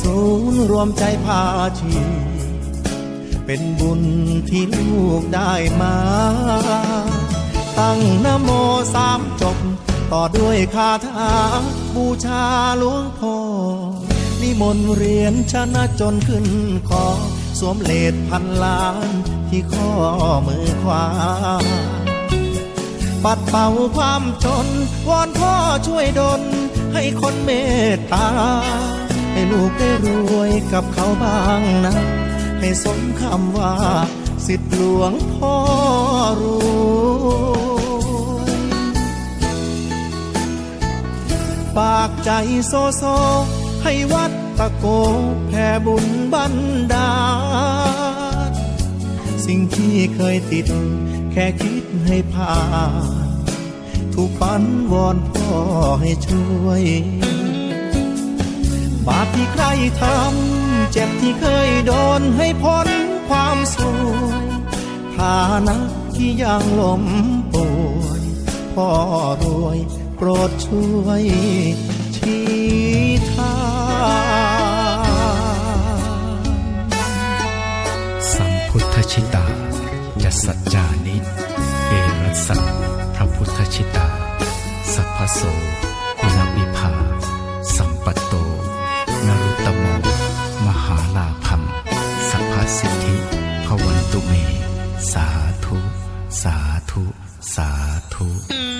ศูนย์รวมใจพาชี เป็นบุญที่ลูกได้มา ตั้งนโมสามจบ ต่อด้วยคาถา บูชาหลวงพ่อ นิมนต์เรียนชนะจนขึ้นคอ สวมเลดพันล้านที่ข้อมือขวา ปัดเป่าความจน วอนพ่อช่วยดลให้คนเมตตา วยกับเขาบ้างนะ ให้สมคำว่า สิทธิหลวงพ่อรวยฝากใจโซโซ ให้วัดตะโกแผ่บุญบันดาลสิ่งที่เคยติด แค่คิดให้ผ่าน ถูกฝันวอนพ่อให้ช่วย บาปที่ใครทำ เจ็บที่เคยโดนให้พ้นความสวยฐานะที่ยังล้มป่วยพ่อรวยโปรดช่วยชี้ทางสัมพุทธชิตา จะสัจจานิ พวันตุเม สาธุ สาธุ สาธุ